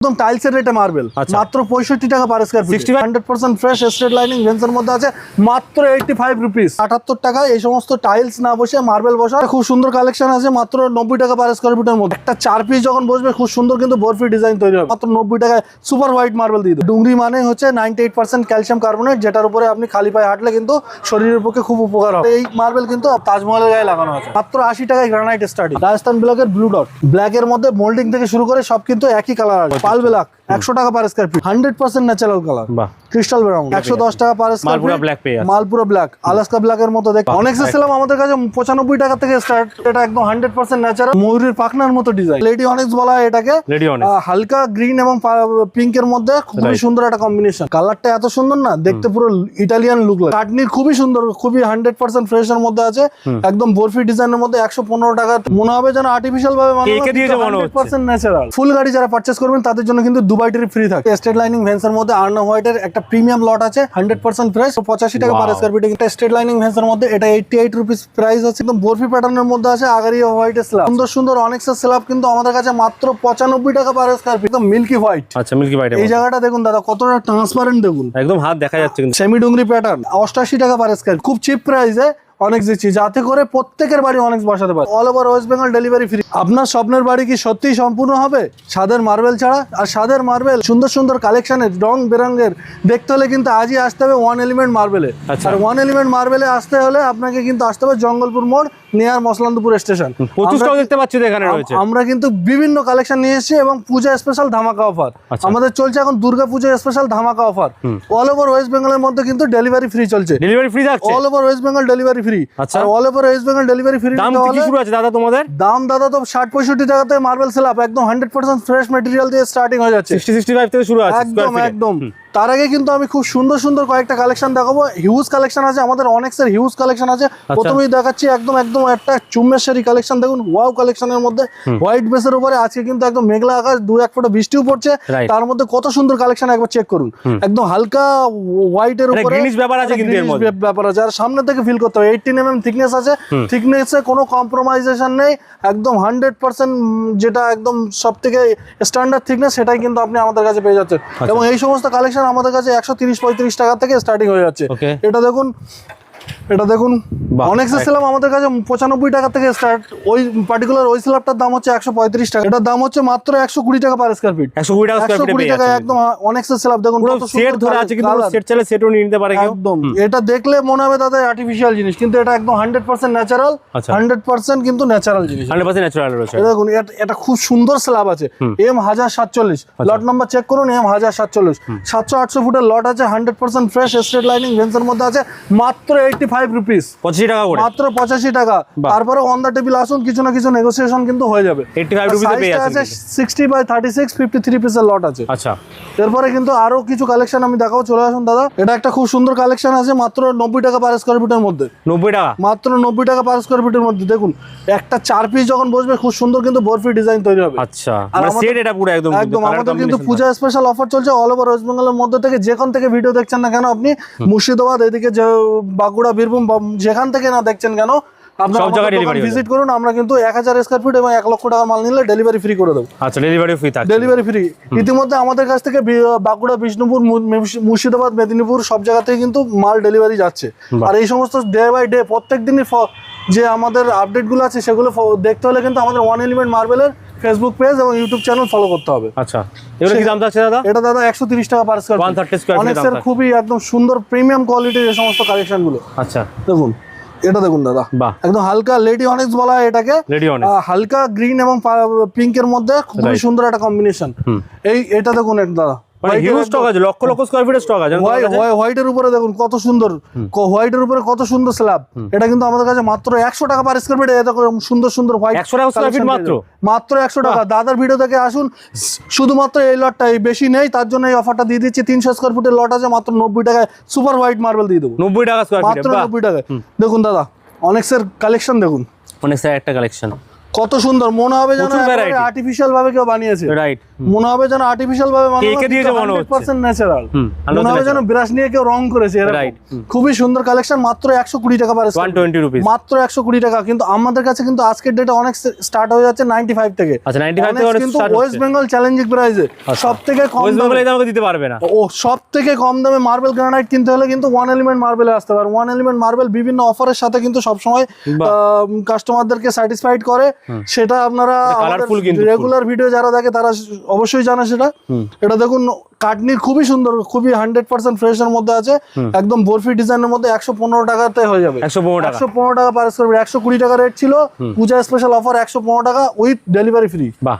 একদম টাইলসের রেটে মার্বেল আচ্ছা। মাত্র পঁয়ষট্টি টাকা per square feet hundred percent fresh straight lining ভেন্সের মধ্যে আছে মাত্র এইটটি ফাইভ রুপিস আটাত্তর টাকা এই সমস্ত টাইলস না বসে মার্বেল বসা খুব সুন্দর কালেকশন আছে মাত্র নব্বই টাকা পার স্কোয়ার ফিটের মধ্যে। একটা চার পিস যখন বসবে খুব সুন্দর কিন্তু বরফি ডিজাইন তৈরি হবে। মাত্র নব্বই টাকায় সুপার হোয়াইট মার্বেল দিয়ে ডুংরি মানে হচ্ছে ninety eight percent calcium carbonate যেটার উপরে আপনি খালি পায়ে হাঁটলে কিন্তু শরীরের পক্ষে খুব উপকার হবে। এই মার্বেল কিন্তু তাজমহলের গায়ে লাগানো আছে। মাত্র আশি টাকায় গ্রানাইট স্টার্টিং রাজস্থান ব্লকের ব্লু ডট ব্ল্যাকের মধ্যে মোল্ডিং থেকে শুরু করে সব কিন্তু একই কালার আছে পাল ব্ল্যাক একশো টাকা per square feet hundred percent natural colour crystal brown একশো দশ টাকা per square Malpura black Malpura black Alaska black এর মতো দেখ অনেক ছিলাম আমাদের কাছে পঁচানব্বই টাকা থেকে স্টার্ট এটা একদম হান্ড্রেড পার্সেন্ট ন্যাচারাল ময়ূরের পাখনার মতো ডিজাইন লেডি অনেক্স বলা হয় এটাকে। হালকা গ্রিন এবং পিঙ্কের মধ্যে খুবই সুন্দর একটা কম্বিনেশন কালারটা এত সুন্দর না দেখতে পুরো ইটালিয়ান লুক লাগে। কাটনি খুবই সুন্দর খুবই হান্ড্রেড পার্সেন্ট ফ্রেশ এর মধ্যে আছে। একদম বরফি ডিজাইনের মধ্যে একশো পনেরো টাকা। মনে হবে যেন আর্টিফিশিয়াল ভাবে মনে ন্যাচারাল ফুল গাড়ি যারা পারচেস করবেন তাদের জন্য কিন্তু দুবাই ফ্রি থাকে। স্টেট লাইনিং ভেন্সের মধ্যে আর্না হোয়াইটের একটা প্রিমিয়াম লট আছে হান্ড্রেড পার্সেন্ট ফ্রেশ পঁচাশি টাকা পার স্কোয়ার ফিট একটা লাইনিং ভেন্সের মধ্যে এটা এইটটি এইট রুপিস প্রাইস আছে একদম বরফি প্যাটার্নের মধ্যে আছে আগারিয়া হোয়াইটের স্ল্যাব সুন্দর সুন্দর অনেক্সের স্ল্যাব কিন্তু আমাদের কাছে মাত্র পঁচানব্বই টাকা পার স্কোয়ার ফিট একদম মিল্কি হোয়াইট আচ্ছা মিল্কি বাইট এই জায়গাটা দেখুন দাদা কতটা ট্রান্সপারেন্ট দেখুন। একদম হাত দেখা যাচ্ছে সেমি ডুংরি প্যাটার্ন অষ্টাশি টাকা পার স্কোয়ার খুব চিপ প্রাইসে অনেক দিচ্ছি। যাতে করে প্রত্যেকের বাড়ি অনেক বসাতে পারে। All over West Bengal delivery free আপনার স্বপ্নের বাড়ি কি সত্যিই সম্পূর্ণ হবে? সাদের মার্বেল ছাড়া। আর সাদের মার্বেল সুন্দর সুন্দর কালেকশনের রং বেরঙের দেখতে হলে কিন্তু আজই আসতে হবে ওয়ান এলিমেন্ট মার্বেলে। আর ওয়ান এলিমেন্ট মার্বেলে আসতে হলে আপনাকে কিন্তু আসতে হবে জঙ্গলপুর মোড় নেয়ার মসলান্দপুর স্টেশন দেখতে পাচ্ছি এখানে রয়েছে। আমরা কিন্তু বিভিন্ন কালেকশন নিয়ে এসেছি এবং পূজা স্পেশাল ধামাকা অফার আচ্ছা। আমাদের চলছে এখন দুর্গা পূজা স্পেশাল ধামাকা অফার অল ওভার ওয়েস্ট বেঙ্গলের মধ্যে কিন্তু ডেলিভারি ফ্রি চলছে। ডেলিভারি ফ্রি থাকছে? All over West Bengal delivery free আচ্ছা। আর all over West Bengal delivery free দাম কি শুরু আছে দাদা তোমাদের? দাম দাদা তো ষাট পঁয়ষট্টি টাকাতে মার্বেল স্ল্যাব একদম হান্ড্রেড পার্সেন্ট ফ্রেশ মেটেরিয়াল দিয়ে স্টার্টিং হয়ে যাচ্ছে। সিক্সটি সিক্সটি ফাইভ থেকে শুরু আছে একদম। একদম। তার আগে কিন্তু আমি খুব সুন্দর সুন্দর কয়েকটা কালেকশন দেখাবো। হিউজ কালেকশন আছে আমাদের অনেক্সের হিউজ কালেকশন আছে। আচ্ছা। প্রথমেই দেখাচ্ছি একদম একদম একটা চুম্বেশ্বরী কালেকশন দেখুন ওয়াও কালেকশনের মধ্যে হোয়াইট বেসের উপরে আজকে কিন্তু একদম মেঘলা আকাশ দু এক ফোঁটা বৃষ্টিও পড়ছে। তার মধ্যে কত সুন্দর কালেকশন একবার চেক করুন। একদম হালকা হোয়াইট এর উপরে ব্যাপার আছে কিন্তু। ব্যাপার আছে। আর সামনে থেকে ফিল করতে হবে এইটিন এম এম থিকনেস আছে থিকনেস থিকনেসে কোনো কম্প্রোমাইজেশন নেই। একদম হান্ড্রেড পার্সেন্ট যেটা একদম সব থেকে স্ট্যান্ডার্ড থিকনেস সেটাই কিন্তু আপনি আমাদের কাছে পেয়ে যাচ্ছেন। আচ্ছা। এবং এই সমস্ত কালেকশন আমাদের কাছে একশো তিরিশ পঁয়ত্রিশ টাকা থেকে স্টার্টিং হয়ে যাচ্ছে। এটা দেখুন এটা দেখুন অনেক সিলাম আমাদের কাছে পঁচানব্বই টাকা থেকে স্টার্ট ওই পার্টিকুলার ওই স্ল্যাবটার দাম হচ্ছে একশো পঁয়ত্রিশ টাকা। এটার দাম হচ্ছে মাত্র একশো কুড়ি টাকা পার স্কোয়ার ফিট একশো কুড়ি টাকা একশো কুড়ি টাকা একদম অনেক স্ল্যাব দেখুন পুরো কত সুন্দর সেট ধরে আছে কিন্তু সেট চাইলে সেটও নিয়ে নিতে পারে একদম। এটা দেখলে মনে হবে দাদা আর্টিফিশিয়াল জিনিস কিন্তু এটা একদম hundred percent natural. Hundred percent কিন্তু ন্যাচারাল জিনিস। হান্ড্রেড পার্সেন্ট ন্যাচারাল রয়েছে। দেখুন এটা- খুব সুন্দর স্ল্যাব আছে। এম হাজার সাতচল্লিশ। লট নাম্বার চেক করুন এম হাজার সাতচল্লিশ। সাতশো আটশো ফুটের লট আছে hundred percent fresh straight lining ভেন্সের মধ্যে আছে মাত্র এইটটি ফাইভ রুপিস পঁচাশি টাকা করে। মাত্র পঁচাশি টাকা। তারপরে অন দ্য টেবিল আসুন কিছু না কিছু নেগোসিয়েশন কিন্তু হয়ে যাবে। 85 রুপিসে পেয়ে আছে sixty by thirty six fifty three পিসের লট আছে। আচ্ছা। এরপরে কিন্তু আরও কিছু কালেকশন আমি দেখাবো চলে আসুন দাদা। এটা একটা খুব সুন্দর কালেকশন আছে মাত্র নব্বই টাকা পার স্কোয়ার ফিটের মধ্যে। নব্বই টাকা? মাত্র নব্বই টাকা পার স্কোয়ার ফিটের মধ্যে। দেখুন একটা চার পিস যখন বসবে খুব সুন্দর কিন্তু বরফি ডিজাইন তৈরি হবে। আচ্ছা। মানে আমাদের- সেট এটা পুরো একদম একদম আমাদের কিন্তু পূজা স্পেশাল অফার চলছে অল ওভার ওয়েস্ট বেঙ্গলের মধ্যে থেকে যেখান থেকে ভিডিও দেখছেন না কেন আপনি মুর্শিদাবাদ এদিকে যে বাঁকুড়া বীরভূম যেখান থেকে না দেখছেন কেন সব জায়গায় delivery ভিজিট করুন আমরা কিন্তু এক হাজার স্কোয়ার ফিট এবং এক লক্ষ টাকার মাল নিলে ডেলিভারি ফ্রি করে দেবো। আচ্ছা ডেলিভারি ফ্রি থাকছে। ডেলিভারি ফ্রি ইতিমধ্যে আমাদের কাছ থেকে বাঁকুড়া বিষ্ণুপুর মুর্শিদাবাদ মেদিনীপুর সব জায়গা থেকে কিন্তু মাল ডেলিভারি যাচ্ছে। আর এই সমস্ত ডে বাই ডে প্রত্যেক দিনই যে আমাদের আপডেটগুলো আছে সেগুলো দেখতে হলে কিন্তু আমাদের ওয়ান এলিমেন্ট মার্বেলের ফেসবুক পেজ এবং ইউটিউব চ্যানেল ফলো করতে হবে। আচ্ছা এগুলো কি দাম আছে দাদা? এটা দাদা একশো তিরিশ টাকা পার স্কয়ার 130 স্কয়ার অনেক স্যার খুবই একদম সুন্দর প্রিমিয়াম কোয়ালিটির এই সমস্ত কালেকশনগুলো। আচ্ছা। দেখুন এটা দেখুন দাদা। বাহ। একদম হালকা লেডি অনেক্স বলা হয় এটাকে। লেডি অনেক্স আহ, হালকা গ্রিন এবং পিঙ্কের মধ্যে খুবই সুন্দর একটা কম্বিনেশন এই এটা দেখুন এটা দাদা। মানে হিউজ স্টক আছে লক্ষ লক্ষ স্কোয়ার ফিটের স্টক আছে হোয়াইট হোয়াইটের উপরে দেখুন কত সুন্দর হোয়াইটের উপরে কত সুন্দর স্ল্যাব এটা কিন্তু আমাদের কাছে মাত্র একশো টাকা পার স্কোয়ার ফিট এত সুন্দর সুন্দর হোয়াইট 100 টাকা square feet মাত্র? মাত্র একশো টাকা। দাদার ভিডিও থেকে আসুন শুধুমাত্র এই লটটাই বেশি নেই তার জন্য এই অফারটা দিয়ে দিচ্ছি। তিনশো স্কোয়ার ফুটের লট আছে মাত্র নব্বই টাকায় সুপার হোয়াইট মার্বেল দিয়ে দেবো। নব্বই টাকা স্কোয়ার মাত্র নব্বই টাকায়। দেখুন দাদা অনেক্সের কালেকশন দেখুন। অনেক স্যার একটা কালেকশন কত সুন্দর মনে হবে যেন আর্টিফিশিয়াল ভাবে কেউ বানিয়েছে। রাইট মনে হবে যেন আর্টিফিশিয়াল ভাবে। ন্যাচারাল মনে হবে যেন ব্রাশ নিয়ে কেউ রং করেছে খুবই সুন্দর কালেকশন মাত্র একশো কুড়ি টাকা পার মাত্র একশো কুড়ি টাকা কিন্তু আমাদের কাছে কিন্তু আজকের ডেটে অনেক স্টার্ট হয়ে যাচ্ছে নাইনটি ফাইভ থেকে। আচ্ছা 95 থেকে অনেক অনেক কিন্তু ওয়েস্ট বেঙ্গল চ্যালেঞ্জিং প্রাইসে সব থেকে কম ওয়েস্ট দামে দিতে পারবে না। ও সব থেকে কম দামে মার্বেল গ্রানাইট কিনতে হলে কিন্তু ওয়ান এলিমেন্ট মার্বেলে আসতে পারে ওয়ান এলিমেন্ট মার্বেল বিভিন্ন অফারের সাথে কিন্তু সবসময়। কাস্টমারদেরকে স্যাটিসফাইড করে। সেটা আপনারা। রেগুলার ভিডিও যারা দেখে তারা অবশ্যই জানে সেটা। এটা দেখুন কাটনি খুবই সুন্দর খুবই হান্ড্রেড পার্সেন্ট ফ্রেশ এর মধ্যে আছে। একদম বরফি ডিজাইনের মধ্যে একশো পনেরো টাকাতে হয়ে যাবে। একশো পনেরো টাকা। একশো পনেরো টাকা পার স্কোয়ার ফিট একশো কুড়ি টাকা রেট ছিল। পূজা স্পেশাল অফার একশো পনেরো টাকা উইথ ডেলিভারি ফ্রি বাহ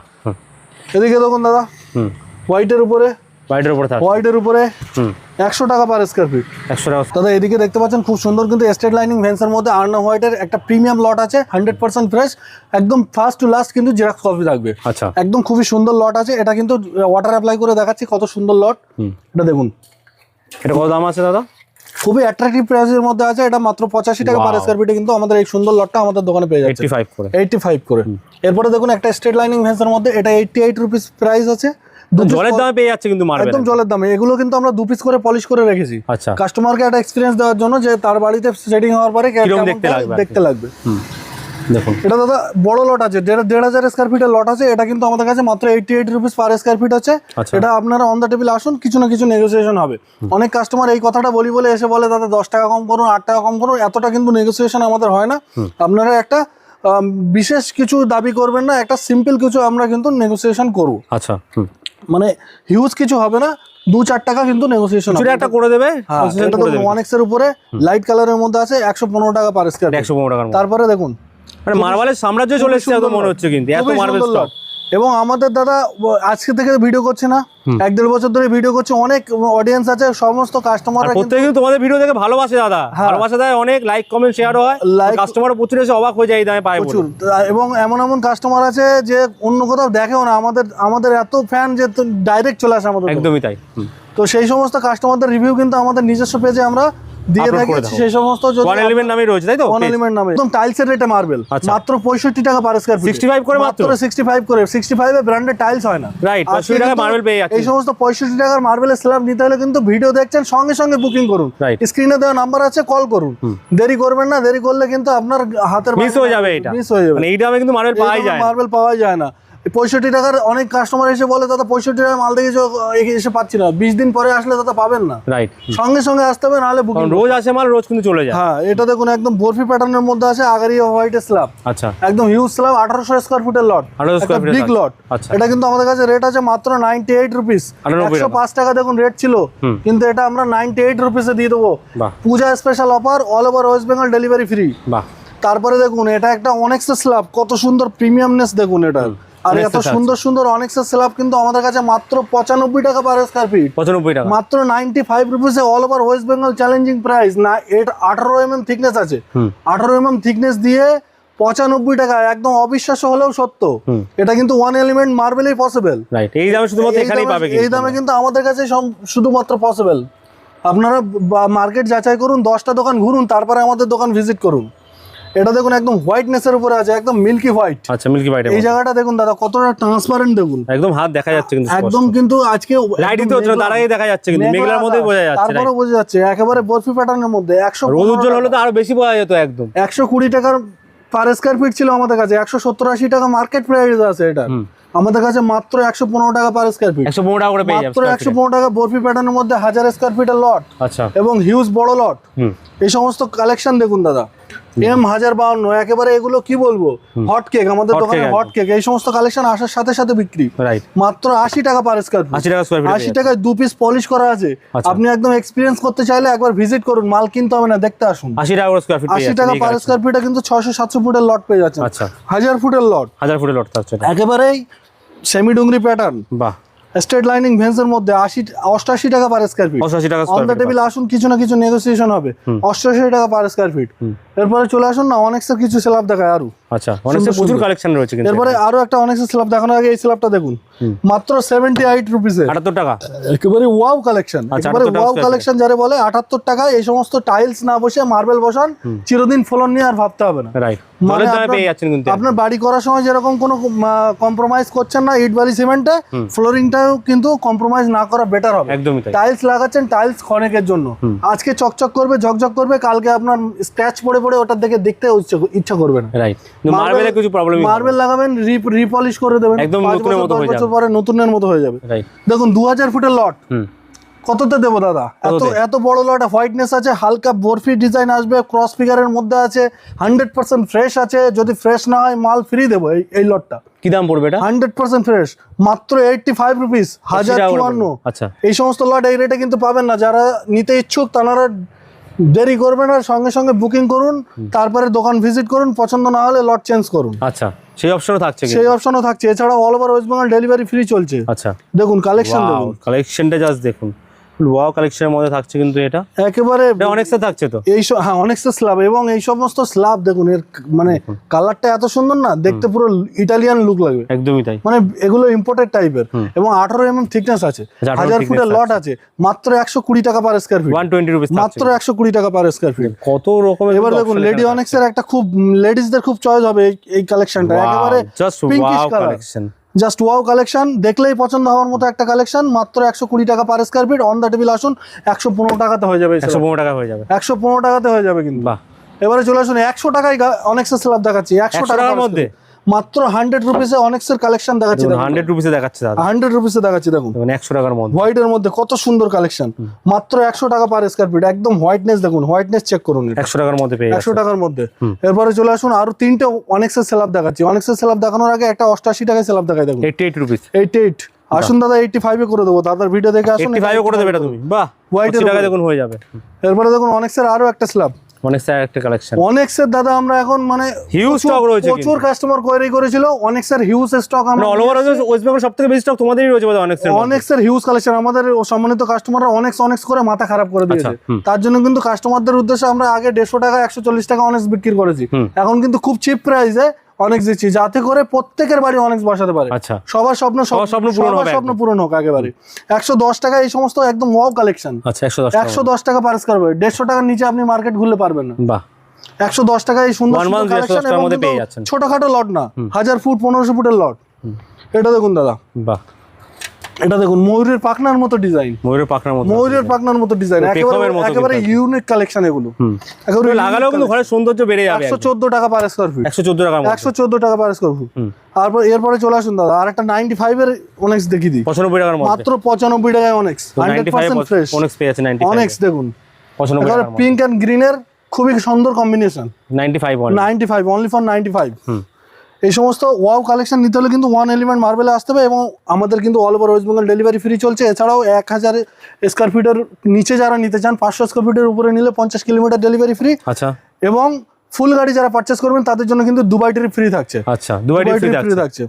এদিকে দেখুন দাদা। হোয়াইটের উপরে। বাইটের উপরে থাকে হোয়াইটের উপরে একশো টাকা পার স্কোয়ার ফিট একশো টাকা। দাদা এদিকে দেখতে পাচ্ছেন খুব সুন্দর কিন্তু স্টেট লাইনিং ভেন্সের মধ্যে আর্না হোয়াইটের একটা প্রিমিয়াম লট আছে হান্ড্রেড পার্সেন্ট ফ্রেশ একদম ফার্স্ট টু লাস্ট কিন্তু জেরক্স কপি থাকবে। আচ্ছা। একদম খুবই সুন্দর লট আছে এটা কিন্তু ওয়াটার অ্যাপ্লাই করে দেখাচ্ছি কত সুন্দর লট হুম। এটা দেখুন। এটা কত দাম আছে দাদা? খুবই অ্যাট্রাকটিভ প্রাইসের মধ্যে আছে। এটা মাত্র পঁচাশি টাকা পার. স্কোয়ার ফিটে কিন্তু আমাদের এই সুন্দর লটটা আমাদের দোকানে পেয়ে যাচ্ছে। এইটটি ফাইভ করে। এরপরে দেখুন একটা স্ট্রেট লাইনিং ভেন্সের মধ্যে এটা এইটটি এইট রুপিস প্রাইস আছে জলের দামে পেয়ে যাচ্ছে কিন্তু মারবে একদম জলের দামে। এগুলো কিন্তু আমরা দু পিস করে পলিশ করে রেখেছি। আচ্ছা। কাস্টমারকে একটা এক্সপিরিয়েন্স দেওয়ার জন্য যে তার বাড়িতে সেটিং হওয়ার পরে দেখতে লাগবে দেখুন। এটা দাদা বড় লট আছে দেড় হাজার স্কোয়ার ফিটের লট আছে এটা কিন্তু আমাদের কাছে মাত্র eighty eight rupees per square feet আছে। আচ্ছা। এটা আপনারা অন দ্য টেবিল আসুন কিছু না কিছু নেগোসিয়েশন হবে। অনেক কাস্টমার এই কথাটা বলি বলে এসে বলে দাদা দশ টাকা কম করুন আট টাকা কম করুন। এতটা কিন্তু নেগোসিয়েশন আমাদের হয় না। আপনারা একটা বিশেষ কিছু দাবি করবেন না একটা সিম্পল কিছু আমরা কিন্তু নেগোসিয়েশন করব। আচ্ছা মানে হিউজ কিছু হবে না দু চার টাকা কিন্তু নেগোসিয়েশন চুরি একটা করে দেবে হ্যাঁ এটা করে ওয়ান এক্সের উপরে লাইট কালারের মধ্যে আছে একশো পনেরো টাকা পার স্কোয়ার একশো পনেরো মতো। তারপরে দেখুন মানে মার্বেলের সাম্রাজ্য চলে এসেছে এত মনে হচ্ছে কিন্তু এত মার্বেল স্টক এবং আমাদের দাদা আজকে থেকে ভিডিও করছে না। এক দেড় বছর ধরে ভিডিও করছে অনেক অডিয়েন্স আছে সমস্ত কাস্টমাররা প্রত্যেকে কিন্তু তোমাদের ভিডিও দেখে ভালোবাসে দাদা। ভালোবাসা দেয় অনেক লাইক কমেন্ট শেয়ারও হয়। হ্যাঁ। কাস্টমার প্রচুর এসে অবাক হয়ে যায় দামে পায় প্রচুর। এবং এমন এমন কাস্টমার আছে যে অন্য কোথাও দেখেও না। আমাদের আমাদের এত ফ্যান যে ডাইরেক্ট চলে আসে আমাদের একদমই তাই। তো সেই সমস্ত কাস্টমারদের রিভিউ কিন্তু আমাদের নিজস্ব পেজে আমরা দিয়ে থাকি সেই সমস্ত যদি ওয়ান এলিমেন্ট নামে রয়েছে তাই তো? ওয়ান এলিমেন্ট নামে। একদম টাইলসের রেটে মার্বেল। মাত্র পঁয়ষট্টি টাকা পার স্কোয়ার 65 করে মাত্র? সিক্সটি ফাইভ করে। সিক্সটি ফাইভে ব্র্যান্ডেড টাইলস হয় না। 65 পেয়ে যাচ্ছেন। এই সমস্ত পঁয়ষট্টি টাকার মার্বেলের স্ল্যাব নিতে হলে কিন্তু ভিডিও দেখছেন সঙ্গে সঙ্গে বুকিং করুন। স্ক্রিনে দেওয়া নাম্বার আছে কল করুন। দেরি করবেন না দেরি করলে কিন্তু আপনার হাতের মিস হয়ে যাবে এটা। মিস হয়ে যাবে। মানে এই দামে কিন্তু মার্বেল পাওয়াই যায় মার্বেল পাওয়া যায় না। পঁয়ষট্টি টাকার অনেক কাস্টমার এসে বলে দাদা পঁয়ষট্টি টাকার মাল দেখে এসে পাচ্ছি না। বিশ দিন পরে আসলে দাদা পাবেন না। রাইট সঙ্গে সঙ্গে আসতে হবে নাহলে বুকিং রোজ আসে মাল রোজ কিন্তু চলে যায়। হ্যাঁ এটা দেখুন একদম বরফি প্যাটার্নের মধ্যে আছে আগারিয়া হোয়াইট স্ল্যাব আচ্ছা। একদম হিউজ স্ল্যাব আঠারোশো স্কোয়ার ফুটের লট 1800 বিগ লট আচ্ছা। এটা কিন্তু আমাদের কাছে রেট আছে মাত্র নাইনটি এইট রুপিস একশো পাঁচ টাকা দেখুন রেট ছিল। কিন্তু এটা আমরা নাইনটি এইট রুপিসে দিয়ে দেবো। Puja special offer all over West Bengal delivery free বাহ। তারপরে দেখুন এটা একটা অনেক স্ল্যাব কত সুন্দর প্রিমিয়ামনেস দেখুন এটা। আর এত সুন্দর সুন্দর অনেক্সের স্ল্যাব কিন্তু আমাদের কাছে মাত্র পঁচানব্বই টাকা পার স্কোয়ার ফিট পঁচানব্বই টাকা। মাত্র ninety five রুপিসে all over West Bengal challenging price না এটা আঠারো এম এম থিকনেস আছে। আঠারো এম এম থিকনেস দিয়ে পঁচানব্বই টাকা একদম অবিশ্বাস্য হলেও সত্য। এটা কিন্তু ওয়ান এলিমেন্ট মার্বেলেই পসিবল রাইট এই দামে শুধুমাত্র এখানেই পাবে এই দামে কিন্তু আমাদের কাছে শুধুমাত্র পসিবল আপনারা মার্কেট যাচাই করুন দশটা দোকান ঘুরুন তারপরে আমাদের দোকান ভিজিট করুন। এটা দেখুন একদম হোয়াইটনেসের উপরে আছে একদম মিল্কি হোয়াইট আচ্ছা মিল্কি বাইটে এই জায়গাটা দেখুন দাদা কতটা ট্রান্সপারেন্ট দেখুন। একদম হাত দেখা যাচ্ছে কিন্তু একদম কিন্তু আজকে লাইট দিতে হচ্ছে আগেই দেখা যাচ্ছে কিন্তু মেঘলার মধ্যেই বোঝা যাচ্ছে তারপরে বোঝা যাচ্ছে একেবারে বরফি প্যাটার্নের মধ্যে। একশো রোদ উজ্জ্বল হলে তো আরও বেশি বোঝা যেত একদম। একশো কুড়ি টাকার পার স্কোয়ার ফিট ছিল আমাদের কাছে একশো সত্তর আশি টাকা মার্কেট প্রাইস আছে এটা। আমাদের কাছে মাত্র একশো পনেরো টাকা পার স্কোয়ার ফিট একশো পনেরো টাকা করে পেয়ে যাবে মাত্র একশো পনেরো টাকা বরফি প্যাটার্নের মধ্যে হাজার স্কোয়ার ফিটের লট আচ্ছা। এবং হিউজ বড় লট হুম। এই সমস্ত কালেকশন দেখুন দাদা। এম হাজার বাউন্ন একেবারে এগুলো কি বলব? হট কেক আমাদের দোকানে হট কেক এই সমস্ত কালেকশন আসার সাথে সাথে বিক্রি। মাত্র আশি টাকা পার স্কোয়ার ফিট আশি টাকা আশি টাকায় দু পিস পলিশ করা আছে। আচ্ছা। আপনি একদম এক্সপিরিয়েন্স করতে চাইলে একবার ভিজিট করুন মাল কিনতে হবে না দেখতে আসুন। আশি টাকা স্কোয়ার ফিট আশি টাকা পার স্কোয়ার ফিটে কিন্তু ছশো সাতশো ফুটের লট পেয়ে যাচ্ছেন। আচ্ছা। হাজার ফুটের লট হাজার ফুটে লট একেবারেই সেমি ডুংরি প্যাটার্ন বাহ স্ট্রেট লাইনিং ভেন্সের মধ্যে আশি অষ্টাশি টাকা পার স্কোয়ার ফিট অষ্টাশি টাকা অন দ্য টেবিল আসুন কিছু না কিছু নেগোসিয়েশন হবে। অষ্টাশি টাকা পার স্কোয়ার ফিট এরপরে চলে আসুন না অনেক্সের কিছু স্ল্যাব দেখায় আরও। আচ্ছা অনেক সুন্দর প্রচুর কালেকশন রয়েছে কিন্তু। এরপরে আরও একটা অনেক্সের স্ল্যাব দেখানোর আগে এই স্ল্যাবটা দেখুন। মাত্র সেভেন্টি এইট রুপিসে আটাত্তর টাকা। একেবারে ওয়াও কালেকশন আচ্ছা, একেবারে ওয়াও কালেকশন যারে বলে আটাত্তর টাকায় এই সমস্ত টাইলস না বসে মার্বেল বসান চিরদিন ফলন নিয়ে আর ভাবতে হবে না। রাইট মানে দামে আপনার- বাড়ি করার সময় যেরকম কোনো কম্প্রোমাইজ করছেন না ইট বালি সিমেন্টে ফ্লোরিংটাও কিন্তু কম্প্রোমাইজ না করা বেটার হবে। একদমই টাইলস লাগাচ্ছেন টাইলস ক্ষণিকের জন্য। আজকে চকচক করবে ঝকঝক করবে কালকে আপনার স্ক্র্যাচ পড়ে পড়ে ওটার দিকে দেখতে ইচ্ছা করবে না। রাইট মার্বেলে কিছু প্রবলেম মার্বেল লাগাবেন রিপলিশ করে দেবেন একদম নতুনের বছর, মতো হয়ে যাবে। পরে নতুনের মতো হয়ে যাবে। দেখুন দু হাজার ফুটের লট কততে দেবো দাদা? এত এত বড় লট হোয়াইটনেস আছে হালকা বরফি ডিজাইন আসবে ক্রস ফিগারের মধ্যে আছে হান্ড্রেড পার্সেন্ট ফ্রেশ আছে যদি ফ্রেশ না হয় মাল ফ্রি দেবো এই এই লটটা কি দাম পড়বে এটা? হান্ড্রেড পার্সেন্ট ফ্রেশ মাত্র এইটটি ফাইভ রুপিস হাজার চুয়ান্ন। আচ্ছা। এই সমস্ত লট এই রেটে কিন্তু পাবেন না যারা নিতে ইচ্ছুক তারা দেরি করবে না সঙ্গে সঙ্গে বুকিং করুন তারপরে দোকান ভিজিট করুন পছন্দ না হলে লট চেঞ্জ করুন। আচ্ছা সেই অপশনও থাকছে সেই অপশনও থাকছে। এছাড়াও all over West Bengal delivery free চলছে। আচ্ছা। দেখুন কালেকশন দেখুন। কালেকশনটা জাস্ট দেখুন। ওয়াও কালেকশনের মধ্যে থাকছে কিন্তু এটা। একেবারে এটা অনেক থাকছে তো। এই হ্যাঁ অনেক স্ল্যাব এবং এই সমস্ত স্ল্যাব দেখুন এর মানে কালারটা এত সুন্দর না দেখতে পুরো ইটালিয়ান লুক লাগবে। একদমই তাই। মানে এগুলো ইম্পোর্টেড টাইপের এবং আঠারো থিকনেস আছে। হাজার ফুটের লট আছে। মাত্র একশো কুড়ি টাকা per square feet one twenty rupees মাত্র একশো কুড়ি টাকা পার স্কোয়ার ফিট কত রকমের এবার দেখুন লেডি অনেক্সের একটা খুব লেডিসদের খুব চয়েস হবে এই- এই কালেকশনটা একেবারে just pinkish collection just wow collection দেখলেই পছন্দ হওয়ার মতো একটা কালেকশন মাত্র একশো কুড়ি টাকা per square feet on the table আসুন একশো পনেরো টাকাতে হয়ে যাবে একশো পনেরো টাকা হয়ে যাবে। একশো পনেরো টাকাতে হয়ে যাবে কিন্তু। এবারে চলে আসুন একশো টাকায় অনেক স্ল্যাব দেখাচ্ছি একশো 100 টাকার টাকার মধ্যে? মাত্র হান্ড্রেড রুপিসে অনেক্সের কালেকশন দেখাচ্ছি হান্ড্রেড রুপিসে দেখাচ্ছে দাদা। হান্ড্রেড রুপিসে দেখাচ্ছি দেখুন। একশো টাকার মধ্যে। হোয়াইটের মধ্যে কত সুন্দর কালেকশন মাত্র একশো টাকা পার স্কোয়ার ফিট একদম হোয়াইটনেস দেখুন হোয়াইটনেস চেক করুন একশো টাকার মধ্যে পেয়ে একশো টাকার মধ্যে। এরপরে চলে আসুন আরও তিনটে অনেক্সের স্ল্যাব দেখাচ্ছি। অনেক্সের স্ল্যাব দেখানোর আগে একটা অষ্টাশি টাকায় স্ল্যাব দেখাই দেখুন। Eighty eight rupees eight eight আসুন দাদা এইটটি ফাইভে করে দেবো। দাদার ভিডিও দেখে আসুন এইটটি ফাইভও করে দেবে এটা তুমি। বাহ। এর টাকা দেখুন হয়ে যাবে। এরপরে দেখুন অনেক্সের আরও একটা স্ল্যাব অনেক স্যার একটা কালেকশন অনেক্সের দাদা আমরা এখন মানে প্রচুর- রয়েছে প্রচুর কাস্টমার কোয়ারি করেছিল। অনেক্সের হিউজ স্টক আমরা অল ওভার ওয়েস্ট বেঙ্গল সব থেকে বেশি স্টক তোমাদেরই রয়েছে বোধহয় অনেক অনেক্সের হিউজ কালেকশন আমাদের সম্মানিত কাস্টমাররা অনেক্স অনেক্স করে মাথা খারাপ করে দিয়েছে। আচ্ছা, তার জন্য কিন্তু কাস্টমারদের উদ্দেশ্যে আমরা আগে দেড়শো টাকা একশো চল্লিশ টাকা অনেক বিক্রি করেছি। এখন কিন্তু খুব চিপ প্রাইসে অনেক্স দিচ্ছি। যাতে করে প্রত্যেকের বাড়ি অনেক বসাতে পারে। আচ্ছা। সবার স্বপ্ন সব- স্বপ্ন পূরণ হবে স্বপ্ন পূরণ হোক একেবারে। একশো দশ টাকা এই সমস্ত একদম ওয়াও কালেকশন আচ্ছা একশো দশ টাকা। পারস্কার স্কোয়ার দেড়শো টাকার নিচে আপনি মার্কেট ঘুরলে পারবেন না। বাহ। একশো দশ টাকা এই সুন্দর One সুন্দর month, কালেকশন 110 টাকার এবং মধ্যে কিন্তু পেয়ে যাচ্ছেন। ছোটখাটো লট না। হাজার ফুট পনেরোশো ফুটের লট এটা দেখুন দাদা। বাহ। এটা দেখুন ময়ূরের পাখনার মতো ডিজাইন ময়ূরের পাখনার মতো। ময়ূরের পাখনার মতো ডিজাইন একেবারে ইউনিক কালেকশন এগুলো। একেবারে লাগালেও কিন্তু ঘরের সৌন্দর্য বেড়ে যাবে একশো চোদ্দ টাকা পার স্কোয়ার ফিট একশো চোদ্দ টাকার মধ্যে একশো চোদ্দ টাকা পার স্কোয়ার ফিট হুম। তারপর এরপরে চলে আসুন দাদা আর একটা নাইনটি ফাইভ এর অনেক্স দেখিয়ে দিই। পঁচানব্বই টাকার মধ্যে। মাত্র পঁচানব্বই টাকায় onyx hundred ninety five percent fresh অনেক পেয়ে আছে নাইনটি অনেক্স দেখুন। পঁচানব্বই একেবারে টাকার পিঙ্ক অ্যান্ড গ্রিনের খুবই সুন্দর combination ninety five ninety five only for ninety five হুম। এই সমস্ত ওয়াও কালেকশন নিতে হলে কিন্তু ওয়ান এলিমেন্ট মার্বেলে আসতে হবে এবং আমাদের কিন্তু all over West Bengal delivery free চলছে। এছাড়াও এক হাজার স্কোয়ার ফিটের নিচে যারা নিতে চান পাঁচশো স্কোয়ার ফিটের উপরে নিলে পঞ্চাশ কিলোমিটার ডেলিভারি ফ্রি আচ্ছা। এবং ফুল গাড়ি যারা পারচেস করবেন তাদের জন্য কিন্তু দুবাই ট্রিপ ফ্রি থাকছে। আচ্ছা দুবাই ট্রিপ ফ্রি থাকছে।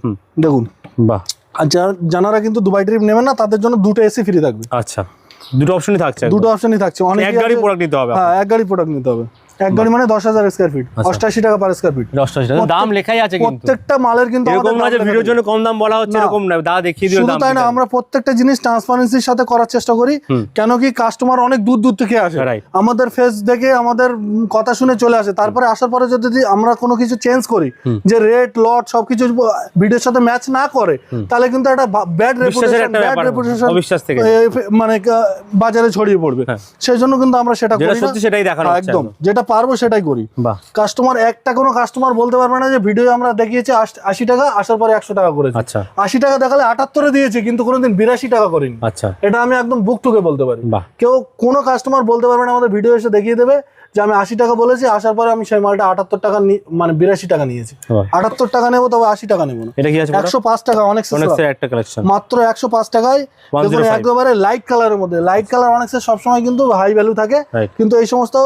দেখুন। বাহ। আর যারা কিন্তু দুবাই ট্রিপ নেবেন না তাদের জন্য দুটো এসি ফ্রি থাকবে। আচ্ছা দুটো অপশনই থাকছে দুটো অপশনই থাকছে। অনেক এক গাড়ি প্রোডাক্ট নিতে হবে হ্যাঁ এক গাড়ি প্রোডাক্ট নিতে হবে। এক গাড়ি মানে দশ হাজার স্কোয়ার ফিট আচ্ছা। অষ্টাশি টাকা পার স্কোয়ার ফিট দশটা সেটা দাম লেখাই আছে প্রত্যেকটা মালের কিন্তু এরকম আমাদের না যে ভিডিওর জন্য কম দাম বলা হচ্ছে এরকম না। দা দেখিয়ে দিও দাম তাই না আমরা প্রত্যেকটা জিনিস ট্রান্সপারেন্সির সাথে করার চেষ্টা করি। কেন কি কাস্টমার অনেক দূর দূর থেকে আসে। আমাদের ফেস দেখে আমাদের কথা শুনে চলে আসে। তারপরে আসার পরে যদি আমরা কোনো কিছু চেঞ্জ করি যে রেট লট সবকিছু ভিডিওর সাথে ম্যাচ না করে তাহলে কিন্তু একটা ব্যাড রেপুটেশন ব্যাড রেপুটেশন অবিশ্বাস থেকে মানে বাজারে ছড়িয়ে পড়বে। হ্যাঁ। সেই জন্য কিন্তু আমরা সেটা করি সেটাই দেখানো হ্যাঁ, একদম। যেটা পারব সেটাই করি। কাস্টমার একটা কোনো কাস্টমার বলতে পারবে না যে ভিডিও আমরা দেখিয়েছি আশি টাকা আসার পরে একশো টাকা করেছি। আচ্ছা। আশি টাকা দেখালে আটাত্তরে দিয়েছি কিন্তু কোনোদিন বিরাশি টাকা করিনি। আচ্ছা। এটা আমি একদম বুক টুকে বলতে পারি। কেউ কোনো কাস্টমার বলতে পারবে না আমাদের ভিডিও এসে দেখিয়ে দেবে যে আমি আশি টাকা বলেছি আসার পরে আমি সেই মালটা আটাত্তর টাকা মানে বিরাশি টাকা নিয়েছি। আটাত্তর টাকা নেব তবে আশি টাকা নেব না। একশো পাঁচ টাকা অনেক মাত্র একশো পাঁচ টাকায়। 105 দেখুন একেবারে লাইট কালারের মধ্যে। লাইট কালার অনেক সবসময় কিন্তু হাই ভ্যালু থাকে। কিন্তু এই সমস্ত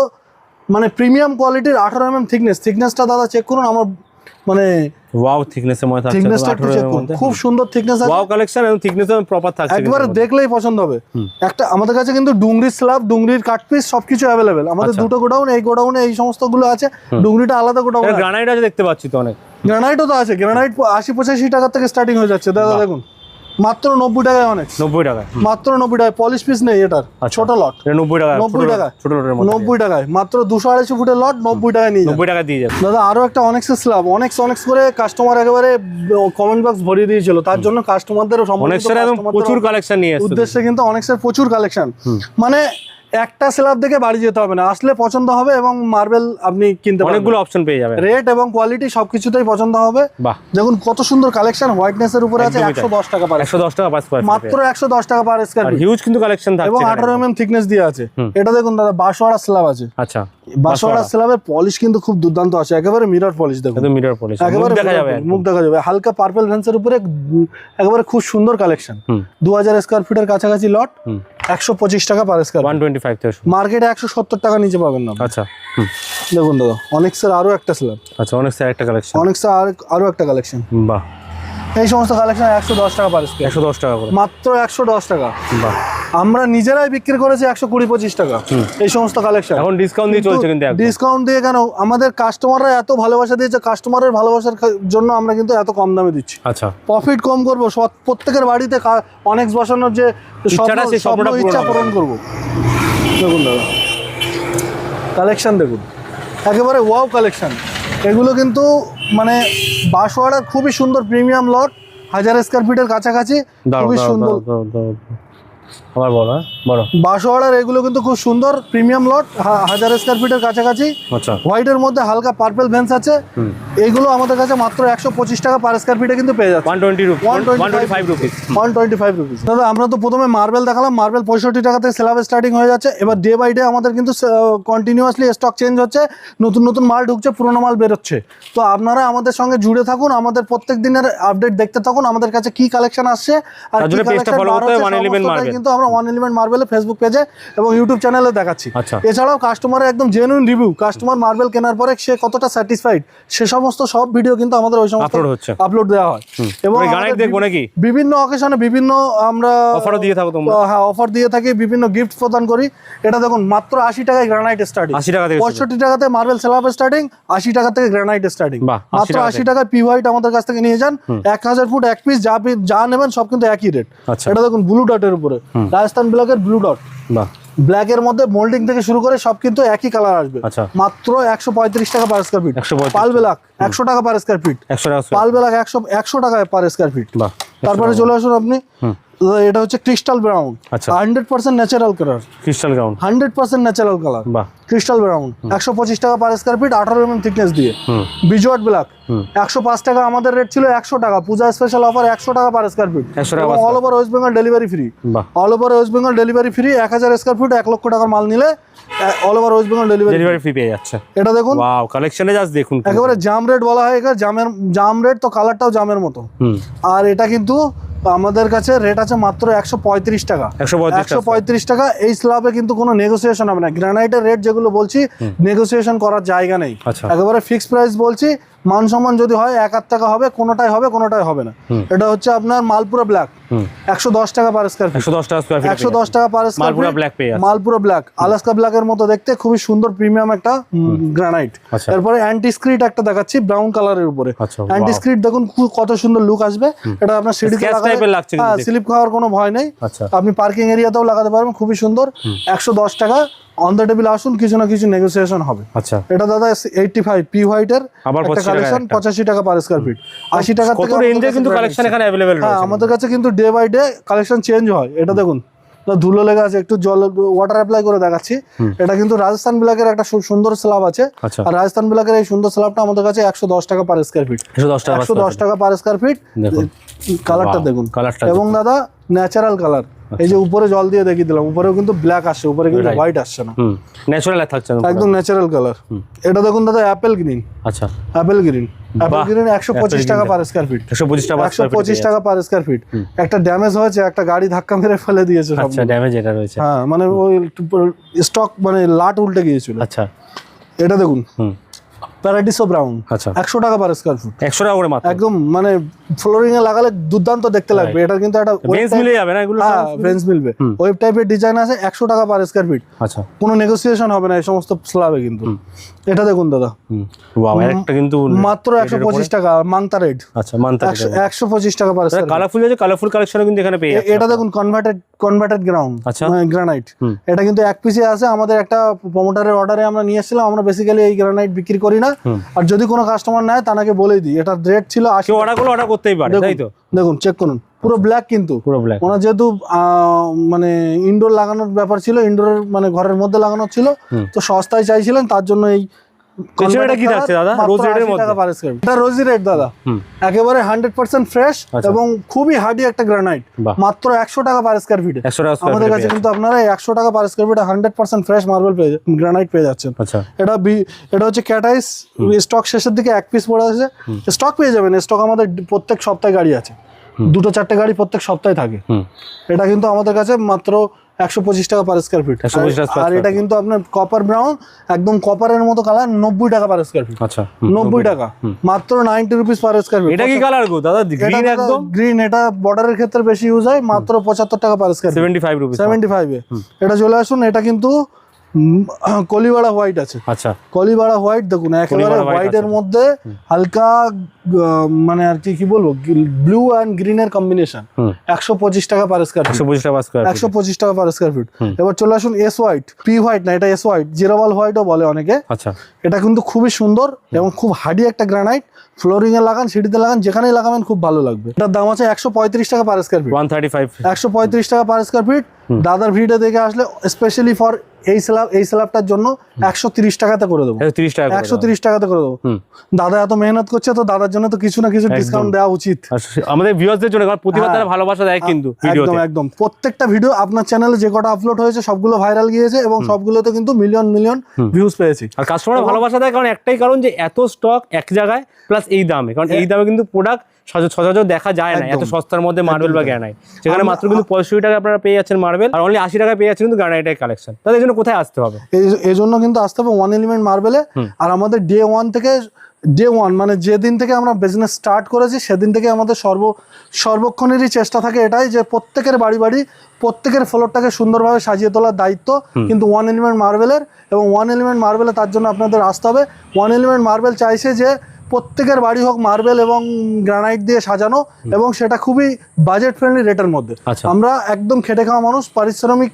মানে প্রিমিয়াম কোয়ালিটির আঠারো এম এম থিকনেস থিকনেসটা দাদা চেক করুন আমার মানে ওয়াও থিকনেসের মধ্যে থাকছে থিকনেসটা একটু চেক করুন। খুব সুন্দর থিকনেস আছে। ওয়াও কালেকশন এবং থিকনেস প্রপার থাকছে একবারে দেখলেই পছন্দ হবে। একটা আমাদের কাছে কিন্তু ডুংরির স্ল্যাব ডুংরির কাটপিস সবকিছু আমাদের আচ্ছা। দুটো গোডাউন এই গোডাউনে এই সমস্তগুলো আছে ডুংরিটা আলাদা গোডাউন গ্রানাইট আছে। দেখতে পাচ্ছি তো অনেক। গ্রানাইটও তো আছে। গ্রানাইট আশি পঁচাশি টাকা থেকে স্টার্টিং হয়ে যাচ্ছে। দাদা দেখুন। মাত্র নব্বই টাকায় অনেক। নব্বই টাকায়। মাত্র নব্বই টাকায়। পলিশ পিস নেই এটার। আচ্ছা। ছোট লট নব্বই টাকা নব্বই টাকা ছোট লটের নব্বই টাকায়। মাত্র দুশো আড়াইশো ফুটের লট নব্বই টাকায় নিয়ে। নব্বই টাকা দিয়ে যাবে। দাদা আরও একটা অনেক স্ল্যাব অনেক্স অনেক্স করে কাস্টমার একেবারে কমেন্ট বক্স ভরিয়ে দিয়েছিল। তার জন্য অনেক একদম প্রচুর কালেকশন নিয়ে উদ্দেশ্যে কিন্তু অনেক্সের প্রচুর কালেকশন মানে একটা স্ল্যাব দেখে বাড়ি যেতে হবে না। আসলে পছন্দ হবে এবং মার্বেল আপনি কিনতে অনেকগুলো অপশন পেয়ে যাবেন। রেট এবং কোয়ালিটি সবকিছুতেই পছন্দ হবে। বাহ। দেখুন কত সুন্দর কালেকশন হোয়াইটনেস এর উপরে আছে একদমই একশো তাই। দশ টাকা পার একশো দশ টাকা পার পার মাত্র একশো দশ টাকা পার স্কয়ার হিউজ কিন্তু কালেকশন এবং থাকছে আঠারো এখানে। এম থিকনেস দিয়ে আছে। এটা দেখুন দাদা বাঁশওয়াড়া স্ল্যাব আছে। আচ্ছা। বাঁশওয়াড়া স্ল্যাবের পলিশ কিন্তু খুব দুর্দান্ত আছে। একেবারে মিরর পলিশ দেখুন। একদম মিটার পলিশ একেবারে দেখা যাবে মুখ দেখা যাবে। হালকা পার্পল ভ্যান্সের উপরে একেবারে খুব সুন্দর কালেকশন হুম। দু হাজার স্কোয়ার ফিটের কাছাকাছি লট হুম। একশো পঁচিশ টাকা per square one twenty five থেকে মার্কেটে একশো সত্তর টাকা নিচে পাবেন না আচ্ছা দেখুন দাদা অনেক্সের আরও একটা স্ল্যাব আচ্ছা অনেক স্যার একটা কালেকশন অনেক্সের আরও একটা কালেকশন বাহ। এই সমস্ত কালেকশন একশো দশ টাকা পার স্কোয়ার একশো দশ টাকা করে। মাত্র একশো দশ টাকা। বাহ। আমরা নিজেরাই বিক্রি করেছি একশো কুড়ি পঁচিশ টাকা। এই সমস্ত কালেকশন এখন ডিসকাউন্ট দিয়ে চলছে কিন্তু ডিসকাউন্ট দিয়ে কেন? আমাদের কাস্টমাররা এত ভালোবাসা দিয়েছে কাস্টমারের ভালোবাসার জন্য আমরা কিন্তু এত কম দামে দিচ্ছি। আচ্ছা। প্রফিট কম করব প্রত্যেকের বাড়িতে অনেক বসানোর যে স্বপ্ন- ইচ্ছা পূরণ করব। দেখুন দাদা। কালেকশন দেখুন। একেবারে ওয়াও কালেকশন এগুলো কিন্তু মানে বাঁশওয়াড়ার খুবই সুন্দর প্রিমিয়াম লট হাজার স্কোয়ার ফিটের কাছাকাছি। খুবই সুন্দর। আবার বলো হ্যাঁ? এগুলো কিন্তু খুব সুন্দর প্রিমিয়াম লট হাজার স্কোয়ার ফিটের কাছাকাছি। আচ্ছা। হোয়াইটের মধ্যে হালকা পার্পল ভেন্স আছে। আমাদের কাছে মাত্র একশো পঁচিশ টাকা পার স্কোয়ার ফিটে কিন্তু পেয়ে যাচ্ছে। One twenty rupees one twenty five 125 rupees one twenty five rupees দাদা আমরা তো প্রথমে মার্বেল দেখালাম। মার্বেল পঁয়ষট্টি টাকা থেকে স্ল্যাব স্টার্টিং হয়ে যাচ্ছে। এবার ডে বাই ডে আমাদের কিন্তু কন্টিনিউয়াসলি স্টক চেঞ্জ হচ্ছে। নতুন নতুন মাল ঢুকছে পুরোনো মাল বেরোচ্ছে। তো আপনারা আমাদের সঙ্গে জুড়ে থাকুন। আমাদের প্রত্যেক দিনের আপডেট দেখতে থাকুন। আমাদের কাছে কি কালেকশন আসছে আর কি জন্য page টা কালেকশন follow করতে হবে, বার 111 হচ্ছে সমস্তটাই Marble। কিন্তু আমরা ওয়ান এলিমেন্ট মার্বেলে ফেসবুক পেজে এবং ইউটিউব চ্যানেলে দেখাচ্ছি। আচ্ছা। এছাড়াও কাস্টমারের একদম জেনুইন রিভিউ কাস্টমার মার্বেল কেনার পরে সে কতটা স্যাটিসফাইড সে সমস্ত সব ভিডিও কিন্তু আমাদের ওই সমস্ত আপলোড দেওয়া হয়। এবং বিভিন্ন অকেশনে বিভিন্ন আমরা অফারও দিয়ে থাকো তোমরা। হ্যাঁ অফার দিয়ে থাকি বিভিন্ন গিফট প্রদান করি। এটা দেখুন মাত্র আশি টাকায় গ্রানাইট স্টার্টিং আশি টাকা থেকে পঁয়ষট্টি টাকাতে মার্বেল স্ল্যাব স্টার্টিং আশি টাকা থেকে গ্রানাইট স্টার্টিং বাহ, 80 মাত্র টাকা আশি টাকায় পি হোয়াইট আমাদের কাছ থেকে নিয়ে যান। এক হাজার ফুট এক পিস যা যা নেবেন সব কিন্তু একই রেট আচ্ছা। এটা দেখুন ব্লু ডটের উপরে। রাজস্থান ব্লকের ব্লু ডট বাহ। ব্ল্যাকের মধ্যে মোল্ডিং থেকে শুরু করে সব কিন্তু একই কালার আসবে। আচ্ছা। মাত্র একশো পঁয়ত্রিশ টাকা পার স্কোয়ার ফিট 135 পাল বেলাক একশো টাকা পার স্কোয়ার ফিট টাকা। পাল বেলাক একশো একশো টাকায় পার স্কোয়ার ফিট তারপরে চলে আসুন আপনি। এটা হচ্ছে crystal brown. Hundred percent natural colour crystal ground hundred percent natural colour বাহ। ক্রিস্টাল ব্রাউন একশো পঁচিশ টাকা পার স্কোয়ার ফিট আঠারো এম থিকনেস দিয়ে। হুম। বিজুয়াট ব্ল্যাক। একশো পাঁচ টাকা আমাদের রেট ছিল একশো টাকা। পূজা স্পেশাল অফার একশো টাকা পার স্কোয়ার ফিট 100 টাকা all over West Bengal delivery free বাহ। All over West Bengal delivery free এক হাজার স্কোয়ার ফিট এক লক্ষ টাকার মাল নিলে all over West Bengal delivery delivery free পেয়ে যাচ্ছে। এটা দেখুন। ওয়াও কালেকশনে জাস্ট দেখুন একেবারে জাম রেট বলা হয় এখানে জামের জাম রেট তো কালারটাও জামের মতো। আর এটা কিন্তু আমাদের কাছে রেট আছে মাত্র একশো পঁয়ত্রিশ টাকা। একশো পঁয়ত্রিশ টাকা। এই স্ল্যাবে কিন্তু কোনো নেগোসিয়েশন হবে না। গ্রানাইটের রেট যেগুলো বলছি নেগোসিয়েশন করার জায়গা নেই। আচ্ছা। একেবারে ফিক্সড প্রাইস বলছি মান সম্মান যদি হয় এক হাত টাকা হবে কোনোটাই হবে কোনোটাই হবে না। এটা হচ্ছে আপনার মালপুরা ব্ল্যাক একশো দশ টাকা পার স্কোয়ার একশো দশ টাকা স্কোয়ার একশো দশ টাকা পার স্কোয়ার মালপুরা পেয়ে মালপুরা ব্ল্যাক আলাস্কা ব্ল্যাকের মতো দেখতে খুবই সুন্দর প্রিমিয়াম একটা গ্রানাইট আচ্ছা। তারপরে অ্যান্টি স্ক্রিট একটা দেখাচ্ছি ব্রাউন কালারের উপরে। আচ্ছা, অ্যান্টি স্ক্রিট দেখুন কত সুন্দর লুক আসবে। এটা আপনার সিঁড়িতে লাগালে কিন্তু হ্যাঁ স্লিপ খাওয়ার কোনো ভয় নেই। আচ্ছা। আপনি পার্কিং এরিয়াতেও লাগাতে পারবেন খুবই সুন্দর। একশো দশ টাকা অন দ্য টেবিল আসুন কিছু না কিছু নেগোসিয়েশন হবে। আচ্ছা। এটা দাদা এইটটি ফাইভ পি হোয়াইটের একটা কালেকশন একটা। পঁচাশি টাকা পার স্কোয়ার ফিট আশি টাকা কত থেকে রেঞ্জের কিন্তু কালেকশন এখানে অ্যাভেলেবেল হ্যাঁ রয়েছে? আমাদের কাছে কিন্তু day by day collection change হয়। এটা দেখুন ধুলো লেগে আছে একটু জল ওয়াটার অ্যাপ্লাই করে দেখাচ্ছি। এটা কিন্তু রাজস্থান ব্ল্যাকের একটা সুন্দর স্ল্যাব আছে। আচ্ছা। আর রাজস্থান ব্ল্যাকের এই সুন্দর স্ল্যাবটা আমাদের কাছে একশো দশ টাকা পার স্কোয়ার ফিট একশো দশ টাকা পার স্কোয়ার ফিট দেখুন। কালারটা দেখুন। এবং দাদা ন্যাচারাল কালার। এই যে উপরে জল দিয়ে দেখিয়ে দিলাম উপরেও কিন্তু ব্ল্যাক আসছে উপরে কিন্তু হোয়াইট আসছে না। ন্যাচারাল থাকছে না একদম ন্যাচারাল কালার এটা দেখুন দাদা অ্যাপেল গ্রিন আচ্ছা। অ্যাপেল গ্রিন অ্যাপেল গ্রিন একশো পঁচিশ apple টাকা green পার স্কোয়ার ফিট একশো পঁচিশ টাকা একশো পঁচিশ টাকা পার স্কোয়ার ফিট একটা ড্যামেজ হয়েছে একটা গাড়ি ধাক্কা মেরে ফেলে দিয়েছে সব। আচ্ছা ড্যামেজ এটা রয়েছে। হ্যাঁ মানে ওই স্টক মানে লাট উল্টে গিয়েছিল। আচ্ছা। এটা দেখুন। হুম। প্যারাডিসো ব্রাউন আচ্ছা। একশো টাকা পার স্কোয়ার ফুট একশো টাকা করে মাত্র। একদম মানে ফ্লোরিং এ লাগালে দুর্দান্ত দেখতে লাগবে। এটা কিন্তু একটা ফ্রেঞ্চ মিলে যাবে না এগুলো? হ্যাঁ ফ্রেঞ্চ মিলবে। ওয়েব টাইপের ডিজাইন আছে একশো টাকা পার স্কোয়ার ফিট আচ্ছা। কোনো নেগোসিয়েশন হবে না এই সমস্ত স্ল্যাবে কিন্তু। এটা দেখুন দাদা। বাবা একটা কিন্তু মাত্র একশো পঁচিশ টাকা মাংতা রেড আচ্ছা মানতে একশো পঁচিশ টাকা পার স্কোয়ার কালারফুল আছে কালারফুল কালেকশনও কিন্তু এখানে পেয়ে যাচ্ছে এটা দেখুন কনভার্টেড কনভার্টেড গ্রাউন্ড আচ্ছা। গ্রানাইট এটা কিন্তু এক পিসে আছে আমাদের একটা প্রমোটারের অর্ডারে আমরা নিয়ে এসেছিলাম আমরা বেসিক্যালি এই গ্রানাইট বিক্রি করি না। আর যদি কোনো কাস্টমার নেয় তাকে বলে দিই এটা রেট ছিল আশি কেউ অর্ডার করলে অর্ডার করতেই পারে তাই তো? দেখুন চেক করুন। পুরো ব্ল্যাক কিন্তু। পুরো ব্ল্যাক ওনার যেহেতু মানে ইনডোর লাগানোর ব্যাপার ছিল ইনডোরের মানে ঘরের মধ্যে লাগানোর ছিল তো সস্তায় চাইছিলেন তার জন্য এই কি দাদা? রোজি রেডের 80 মধ্যে? টাকা per square feet। এটা রোজি রেড দাদা। একেবারে হান্ড্রেড পার্সেন্ট ফ্রেশ আচ্ছা। এবং খুবই হার্ডি একটা গ্রানাইট মাত্র একশো টাকা পার স্কোয়ার ফিটে একশো টাকা আমাদের কাছে কিন্তু আপনারা টাকা per square feet hundred percent fresh marble পেয়ে গ্রানাইট পেয়ে যাচ্ছেন। আচ্ছা। এটা এটা হচ্ছে ক্যাটাইস স্টক শেষের দিকে এক পিস পড়ে আছে। স্টক পেয়ে যাবেন। স্টক আমাদের প্রত্যেক সপ্তাহে গাড়ি আছে। দুটো চারটে গাড়ি প্রত্যেক সপ্তাহে থাকে। এটা কিন্তু আমাদের কাছে মাত্র একশো পঁচিশ টাকা পার স্কোয়ার ফিট 125 টাকা per আর এটা কিন্তু আপনার কপার ব্রাউন একদম কপারের মতো কালার নব্বই টাকা পার স্কোয়ার ফিট আচ্ছা নব্বই টাকা। মাত্র ninety rupees per square feet এটা কি কালার গো দাদা? গ্রিন একদম? গ্রিন এটা বর্ডারের ক্ষেত্রে বেশি ইউজ হয় মাত্র পঁচাত্তর টাকা per square feet seventy five rupees seventy ফাইভে এটা চলে আসুন এটা কিন্তু কলিবাড়া হোয়াইট আছে। আচ্ছা। কলিবাড়া হোয়াইট দেখুন একেবারে হোয়াইটের মধ্যে হালকা মানে আর কি কি বলব ব্লু অ্যান্ড গ্রিনের কম্বিনেশন একশো পঁচিশ টাকা পার স্কোয়ার একশো পঁচিশ টাকা স্কোয়ার একশো পঁচিশ টাকা পার স্কোয়ার ফিট এবার চলে আসুন এস হোয়াইট পি হোয়াইট না এটা এস হোয়াইট জিরাওয়াল হোয়াইটও বলে অনেকে। আচ্ছা। এটা কিন্তু খুবই সুন্দর এবং খুব হার্ডি একটা গ্রানাইট ফ্লোরিং এ লাগান সিঁড়িতে লাগান যেখানেই লাগাবেন খুব ভালো লাগবে। এটার দাম আছে একশো পঁয়ত্রিশ টাকা per square feet one thirty five একশো পঁয়ত্রিশ টাকা পার স্কোয়ার ফিট দাদার ভিডিও দেখে আসলে স্পেশালি ফর এই স্ল্যাব এই স্ল্যাবটার জন্য একশো তিরিশ টাকাতে করে দেবো। একশো তিরিশ টাকাতে করে দেবো। দাদা এত মেহনত করছে তো দাদার জন্য তো কিছু না কিছু ডিসকাউন্ট দেওয়া উচিত। আমাদের ভিউয়ার্সদের জন্য কারণ প্রতিবার হ্যাঁ। তারা ভালোবাসা দেয় কিন্তু একদম একদম। প্রত্যেকটা ভিডিও আপনার চ্যানেলে যে কটা আপলোড হয়েছে সবগুলো ভাইরাল গিয়েছে এবং সবগুলোতে কিন্তু মিলিয়ন মিলিয়ন ভিউজ পেয়েছি। আর কাস্টমার ভালোবাসা দেয় কারণ একটাই কারণ যে এত স্টক এক জায়গায় প্লাস এই দামে। কারণ এই দামে কিন্তু প্রোডাক্ট সচরাচর দেখা যায় না এত সস্তার মধ্যে মার্বেল বা গ্রানাইট আমরা- মাত্র কিন্তু পঁয়ষট্টি টাকা আপনারা পেয়ে যাচ্ছেন মার্বেল আর অনলি আশি টাকা পেয়ে যাচ্ছেন কিন্তু গ্রানাইটের কালেকশন তাদের জন্য কোথায় আসতে হবে? এই জন্য কিন্তু আসতে হবে ওয়ান এলিমেন্ট মার্বেলে আর আমাদের ডে ওয়ান থেকে ডে ওয়ান মানে যেদিন থেকে আমরা বিজনেস স্টার্ট করেছি সেদিন থেকে আমাদের সর্ব সর্বক্ষণেরই চেষ্টা থাকে এটাই যে প্রত্যেকের বাড়ি বাড়ি প্রত্যেকের ফ্লোরটাকে সুন্দরভাবে সাজিয়ে তোলার দায়িত্ব কিন্তু ওয়ান এলিমেন্ট মার্বেলের এবং ওয়ান এলিমেন্ট মার্বেলে তার জন্য আপনাদের আসতে হবে। ওয়ান এলিমেন্ট মার্বেল চাইছে যে প্রত্যেকের বাড়ি হোক মার্বেল এবং গ্রানাইট দিয়ে সাজানো এবং সেটা খুবই বাজেট ফ্রেন্ডলি রেটের মধ্যে। আচ্ছা। আমরা একদম খেটে খাওয়া মানুষ পারিশ্রমিক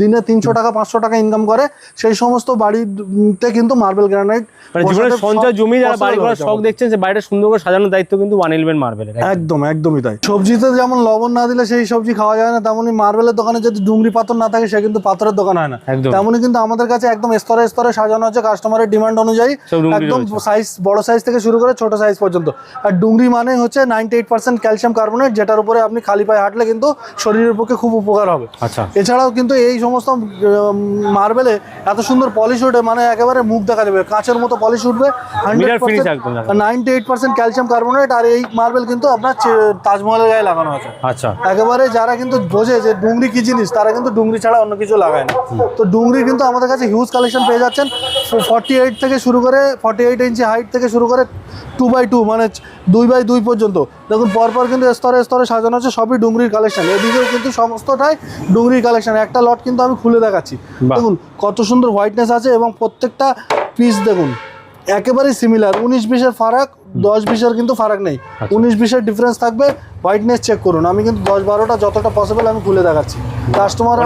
দিনে তিনশো টাকা পাঁচশো টাকা ইনকাম করে সেই সমস্ত বাড়িতে কিন্তু মার্বেল গ্রানাইট মানে সঞ্চয় জমি যারা বাড়ি করার শখ দেখছেন যে বাড়িটা সুন্দর করে সাজানোর দায়িত্ব কিন্তু ওয়ান মার্বেলের একদম। একদমই তাই। সবজিতে যেমন লবণ না দিলে সেই সবজি খাওয়া যায় না তেমনই মার্বেলের দোকানে যদি ডুংরি পাথর না থাকে সে কিন্তু পাথরের দোকান হয় না। তেমনই কিন্তু আমাদের কাছে একদম স্তরে স্তরে সাজানো আছে কাস্টমারের ডিমান্ড অনুযায়ী একদম সাইজ বড় সাইজ থেকে শুরু করে ছোট সাইজ পর্যন্ত। আর ডুংরি মানে হচ্ছে ninety eight percent calcium carbonate যেটার উপরে আপনি খালি পায়ে হাঁটলে কিন্তু শরীরের পক্ষে খুব উপকার হবে। আচ্ছা। এছাড়াও কিন্তু এই সমস্ত মার্বেলে এত সুন্দর পলিশ উঠে মানে একেবারে মুখ দেখা যাবে কাঁচের মতো পলিশ উঠবে। Ninety eight percent calcium carbonate আর এই মার্বেল কিন্তু আপনার তাজমহলের গায়ে লাগানো আছে। আচ্ছা। একেবারে যারা কিন্তু বোঝে যে ডুংরি কি জিনিস তারা কিন্তু ডুংরি ছাড়া অন্য কিছু লাগায় না। তো ডুংরি কিন্তু আমাদের কাছে হিউজ কালেকশন পেয়ে যাচ্ছেন। ফর্টি এইট থেকে শুরু করে ফর্টি এইট ইঞ্চি হাইট থেকে শুরু করে টু বাই টু মানে দুই বাই দুই পর্যন্ত। দেখুন পরপর কিন্তু স্তরে স্তরে সাজানো আছে সবই ডুংরির কালেকশন এদিকেও কিন্তু সমস্তটাই ডুংরির কালেকশন একটা লট কিন্তু আমি খুলে দেখাচ্ছি। দেখুন কত সুন্দর হোয়াইটনেস আছে এবং প্রত্যেকটা পিস দেখুন একেবারেই সিমিলার উনিশ বিশের ফারাক দশ বিশের কিন্তু ফারাক নেই। উনিশ বিশের ডিফারেন্স থাকবে হোয়াইটনেস চেক করুন। আমি কিন্তু দশ বারোটা যতটা পসিবল আমি খুলে দেখাচ্ছি। কাস্টমার।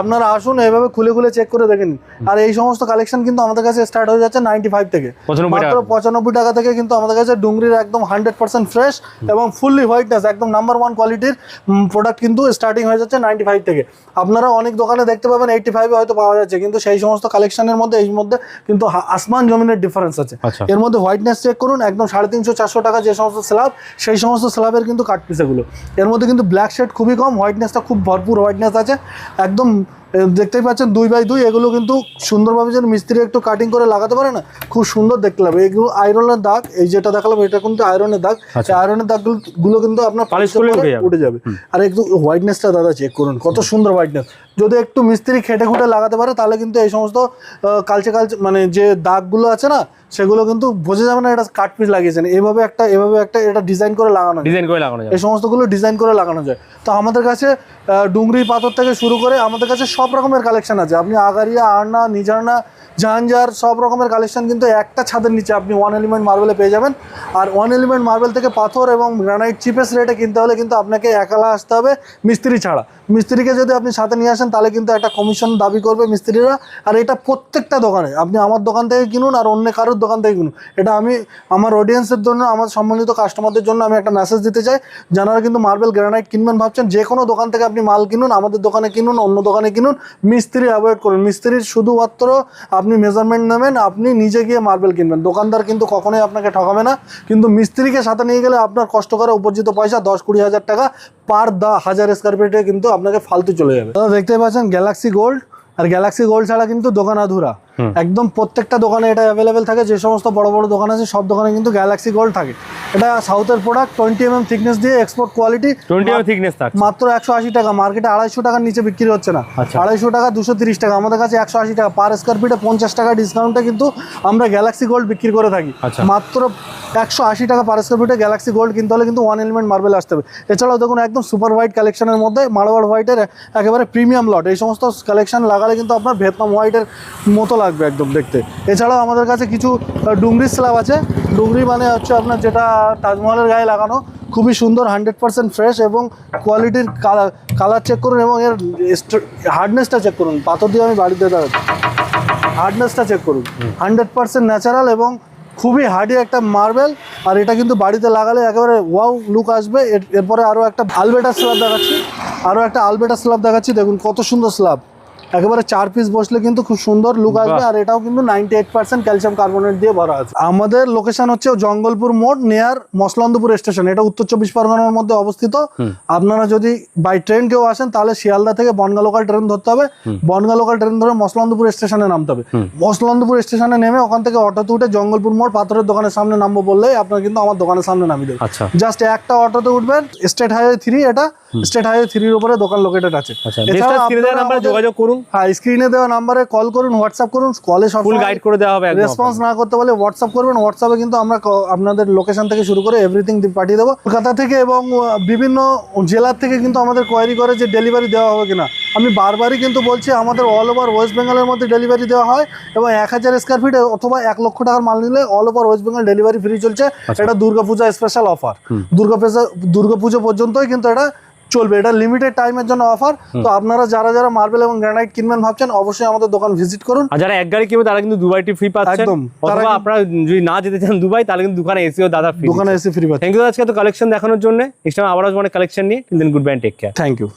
আপনারা আসুন এইভাবে খুলে খুলে চেক করে দেখে নিন। আর এই সমস্ত কালেকশন কিন্তু আমাদের কাছে স্টার্ট হয়ে যাচ্ছে নাইনটি ফাইভ থেকে মাত্র পঁচানব্বই টাকা থেকে কিন্তু আমাদের কাছে ডুংরির একদম হান্ড্রেড পার্সেন্ট ফ্রেশ এবং ফুললি হোয়াইটনেস একদম নাম্বার ওয়ান কোয়ালিটির প্রোডাক্ট কিন্তু স্টার্টিং হয়ে যাচ্ছে নাইনটি ফাইভ থেকে। আপনারা অনেক দোকানে দেখতে পাবেন এইটটি ফাইভে হয়তো পাওয়া যাচ্ছে কিন্তু সেই সমস্ত কালেকশনের মধ্যে এই মধ্যে কিন্তু আসমান জমিনের ডিফারেন্স আছে। আচ্ছা। এর মধ্যে হোয়াইটনেস চেক করুন একদম সাড়ে তিনশো চারশো টাকা যে সমস্ত স্ল্যাব সেই সমস্ত স্ল্যাবের কিন্তু কাট পিস এগুলো। এর মধ্যে কিন্তু ব্ল্যাক শেড খুবই কম হোয়াইটনেসটা খুব ভরপুর হোয়াইটনেস আছে। একদম দেখতেই পাচ্ছেন দুই বাই দুই এগুলো কিন্তু সুন্দরভাবে যেন মিস্ত্রি একটু কাটিং করে লাগাতে পারে না খুব সুন্দর দেখতে লাগবে। এগুলো আয়রনের দাগ এই যেটা দেখালাম এটা কিন্তু আয়রনের দাগ। আচ্ছা। আয়রনের দাগগুলো কিন্তু আপনার করলেই করে উঠে যাবে। আর একটু হোয়াইটনেসটা দাদা চেক করুন কত সুন্দর হোয়াইটনেস যদি একটু মিস্ত্রি খেটে খুঁটে লাগাতে পারে তাহলে কিন্তু এই সমস্ত কালচে কালচে মানে যে দাগগুলো আছে না সেগুলো কিন্তু বোঝা যাবে না এটা কাট পিস লাগিয়েছেন। এভাবে একটা এভাবে একটা এটা ডিজাইন করে লাগানো ডিজাইন করে লাগানো এই সমস্তগুলো ডিজাইন করে লাগানো যায়। তো আমাদের কাছে ডুংরি পাথর থেকে শুরু করে আমাদের কাছে সব রকমের কালেকশন আছে। আপনি আগারিয়া আরনা নিজারনা জাহানজার সব রকমের কালেকশন কিন্তু একটা ছাদের নিচে আপনি ওয়ান এলিমেন্ট মার্বেলে পেয়ে যাবেন। আর ওয়ান এলিমেন্ট মার্বেল থেকে পাথর এবং গ্রানাইট চিপেস্ট রেটে কিনতে হলে কিন্তু আপনাকে একালা আসতে হবে মিস্ত্রি ছাড়া। মিস্ত্রিকে যদি আপনি সাথে নিয়ে আসেন তাহলে কিন্তু একটা কমিশন দাবি করবে মিস্ত্রিরা। আর এটা প্রত্যেকটা দোকানে। আপনি আমার দোকান থেকে কিনুন আর অন্য কারোর দোকান থেকে কিনুন এটা আমি আমার অডিয়েন্সের জন্য, আমার সম্মানিত কাস্টমারদের জন্য আমি একটা মেসেজ দিতে চাই। যারা কিন্তু মার্বেল গ্রানাইট কিনবেন ভাবছেন, যে কোনো দোকান থেকে আপনি মাল কিনুন, আমাদের দোকানে কিনুন, অন্য দোকানে কিনুন, মিস্ত্রি অ্যাভয়েড করুন। মিস্ত্রির শুধুমাত্র আপনি মেজারমেন্ট নেবেন, আপনি নিজে গিয়ে মার্বেল কিনবেন। দোকানদার কিন্তু কখনোই আপনাকে ঠকাবে না। কিন্তু মিস্ত্রিকে সাথে নিয়ে গেলে আপনার কষ্ট করে উপার্জিত পয়সা দশ কুড়ি হাজার টাকা পার দা হাজার স্কোয়ার ফিটে কিন্তু আপনাকে ফালতু চলে যাবে। দেখতে পাচ্ছেন গ্যালাক্সি গোল্ড আর গ্যালাক্সি গোল্ড ছাড়া কিন্তু দোকান আধুরা। একদম প্রত্যেকটা দোকানে এটা অ্যাভেলেবেল থাকে যে সমস্ত বড় বড় দোকান আছে সব দোকানে কিন্তু গ্যালাক্সি গোল্ড থাকে। এটা সাউথের product twenty M M thickness দিয়ে এক্সপোর্ট কোয়ালিটি টোয়েন্টি থিকনেস থাকছে। মাত্র একশো আশি টাকা মার্কেটে আড়াইশো টাকার নিচে বিক্রি হচ্ছে না। আচ্ছা। আড়াইশো টাকা দুশো তিরিশ টাকা আমাদের কাছে একশো আশি টাকা। পার স্কোয়ার ফিটে পঞ্চাশ টাকা ডিসকাউন্টে কিন্তু আমরা গ্যালাক্সি গোল্ড বিক্রি করে থাকি। আচ্ছা। মাত্র একশো আশি টাকা পার স্কোয়ার ফিটে গ্যালাক্সি গোল্ড কিনতে হলে কিন্তু ওয়ান এলিমেন্ট মার্বেল আসতে হবে। এছাড়াও দেখুন একদম সুপার হোয়াইট কালেকশনের মধ্যে মারোয়ার হোয়াইটের একেবারে প্রিমিয়াম লট এই সমস্ত কালেকশন লাগালে কিন্তু আপনার ভিয়েতনাম হোয়াইটের মতো লাগবে একদম দেখতে। এছাড়াও আমাদের কাছে কিছু আহ, ডুংরি স্ল্যাব আছে। ডুংরি মানে হচ্ছে আপনার যেটা তাজমহলের গায়ে লাগানো খুবই সুন্দর হান্ড্রেড পার্সেন্ট ফ্রেশ এবং কোয়ালিটির কালার কালার চেক করুন এবং এর হার্ডনেসটা চেক করুন। পাথর দিয়ে আমি বাড়িতে দাঁড়াচ্ছি হার্ডনেসটা চেক করুন। হান্ড্রেড পার্সেন্ট ন্যাচারাল এবং খুবই হার্ডি একটা মার্বেল আর এটা কিন্তু বাড়িতে লাগালে একেবারে ওয়াও লুক আসবে। এর- এরপরে আরও একটা আলবেটা স্ল্যাব দেখাচ্ছি। আরও একটা আলবেটা স্ল্যাব দেখাচ্ছি। দেখুন কত সুন্দর স্ল্যাব একেবারে চার পিস বসলে কিন্তু খুব সুন্দর লুক আসবে আর এটাও কিন্তু ninety eight percent calcium carbonate দিয়ে ভরা আছে। আমাদের লোকেশন হচ্ছে জঙ্গলপুর মোড় নেয়ার মসলন্দপুর স্টেশন এটা উত্তর চব্বিশ পরগনার মধ্যে অবস্থিত। আপনারা যদি বাই ট্রেন কেউ আসেন তাহলে শিয়ালদা থেকে বনগা লোকাল ট্রেন ধরতে হবে। বনগা লোকাল ট্রেন ধরে মসলন্দপুর স্টেশনে নামতে হবে। মসলন্দপুর স্টেশনে নেমে ওখান থেকে অটোতে উঠে জঙ্গলপুর মোড় পাথরের দোকানের সামনে নামবো বললেই আপনার কিন্তু আমার দোকানের সামনে নামিয়ে দেবে আচ্ছা। জাস্ট একটা অটোতে উঠবেন স্টেট হাইওয়ে থ্রি এটা স্টেট হাইওয়ে থ্রির উপরে দোকান লোকেটেড আছে। আচ্ছা স্ক্রিনে দেওয়া নাম্বারে যোগাযোগ করুন। হ্যাঁ স্ক্রিনে দেওয়া নাম্বারে কল করুন হোয়াটসঅ্যাপ করুন কলে সব গাইড করে দেওয়া হবে রেসপন্স না করতে পারলে হোয়াটসঅ্যাপ করবেন হোয়াটসঅ্যাপে কিন্তু আমরা আপনাদের লোকেশন থেকে শুরু করে এভরিথিং পাঠিয়ে দেবো। কলকাতা থেকে এবং বিভিন্ন জেলার থেকে কিন্তু আমাদের কোয়ারি করে যে ডেলিভারি দেওয়া হবে কিনা। আমি বারবারই কিন্তু বলছি আমাদের অল ওভার ওয়েস্ট বেঙ্গলের মধ্যে ডেলিভারি দেওয়া হয় এবং এক হাজার স্কোয়ার ফিট অথবা এক লক্ষ টাকার মাল নিলে all over West Bengal delivery free চলছে। এটা দুর্গাপূজা স্পেশাল অফার দুর্গাপূজা দুর্গাপুজো পর্যন্তই কিন্তু এটা চলবে। এটা লিমিটেড টাইমের জন্য অফার তো আপনারা যারা যারা মার্বেল এবং গ্রানাইট কিনবেন ভাবছেন অবশ্যই আমাদের দোকান ভিজিট করুন। আর যারা এক গাড়ি কিনবে তারা কিন্তু দুবাইটি ফ্রি পাচ্ছেন। একদম। অথবা আপনারা যদি না যেতে চান দুবাই তাহলে কিন্তু দোকানে এসিও দাদা ফ্রি দোকানে এসি ফ্রি পাচ্ছেন থ্যাংক ইউ আজকে তো কালেকশন দেখানোর জন্য। নেক্সট টাইম আবার আসব অনেক কালেকশন নিয়ে। Then good bye take care thank you